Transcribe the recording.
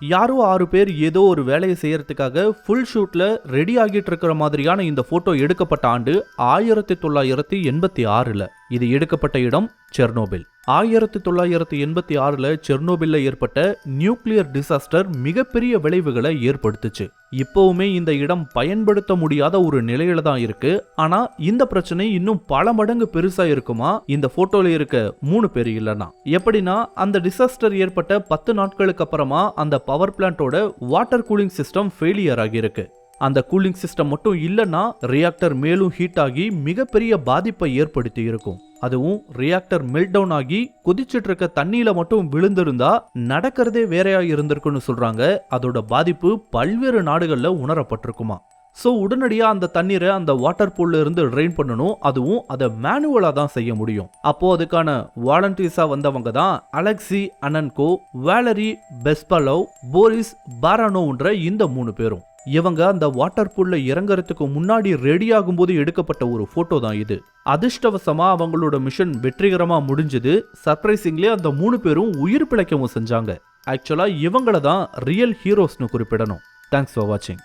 யாரோ ஆறு பேர் ஏதோ ஒரு வேலையை செய்யறதுக்காக ஃபுல் ஷூட்ல ரெடி ஆகிட்டு இருக்கிற மாதிரியான இந்த போட்டோ எடுக்கப்பட்ட ஆண்டு ஆயிரத்தி தொள்ளாயிரத்தி எண்பத்தி ஆறுல. இது எடுக்கப்பட்ட இடம் செர்னோபில். ஆயிரத்தி தொள்ளாயிரத்தி எண்பத்தி ஆறில் செர்னோபில்ல ஏற்பட்ட நியூக்ளியர் டிசாஸ்டர் மிகப்பெரிய விளைவுகளை ஏற்படுத்துச்சு. இப்போவுமே இந்த இடம் பயன்படுத்த முடியாத ஒரு நிலையில தான் இருக்கு. ஆனா இந்த பிரச்சனை இன்னும் பல மடங்கு பெருசா இருக்குமா? இந்த போட்டோல இருக்க மூணு பேர் இல்லனா. எப்படின்னா அந்த டிசாஸ்டர் ஏற்பட்ட பத்து நாட்களுக்கு அப்புறமா அந்த பவர் பிளான்ட்டோட வாட்டர் கூலிங் சிஸ்டம் ஃபெயிலியர் ஆகியிருக்கு. அந்த கூலிங் சிஸ்டம் மட்டும் இல்லைன்னா ரியாக்டர் மேலும் ஹீட் ஆகி மிகப்பெரிய பாதிப்பை ஏற்படுத்தி இருக்கும். அதுவும் ரியாக்டர் மெல்ட் டவுன் ஆகி குதிச்சிட்டு இருக்க தண்ணியில மட்டும் விழுந்திருந்தா நடக்கிறதே வேறையா இருந்திருக்குன்னு சொல்றாங்க. அதோட பாதிப்பு பல்வேறு நாடுகள்ல உணரப்பட்டிருக்குமா. ஸோ உடனடியாக அந்த தண்ணீரை அந்த வாட்டர் பூல்ல இருந்து ட்ரெயின் பண்ணணும். அதுவும் அதை மேனுவலாக தான் செய்ய முடியும். அப்போ அதுக்கான வாலண்டியர்ஸாக வந்தவங்க தான் Alexei Ananenko Valeri Bespalov Boris பாரானோன்ற இந்த மூணு பேரும். இவங்க அந்த வாட்டர் பூல்ல இறங்குறதுக்கு முன்னாடி ரெடி ஆகும்போது எடுக்கப்பட்ட ஒரு போட்டோ தான் இது. அதிர்ஷ்டவசமா அவங்களோட மிஷன் வெற்றிகரமா முடிஞ்சது. சர்ப்ரைசிங்லேயே அந்த மூணு பேரும் உயிர் பிழைக்கவும் செஞ்சாங்க. ஆக்சுவலா இவங்கள தான் ரியல் ஹீரோஸ்னு குறிப்பிடணும். தேங்க்ஸ் ஃபார் வாட்சிங்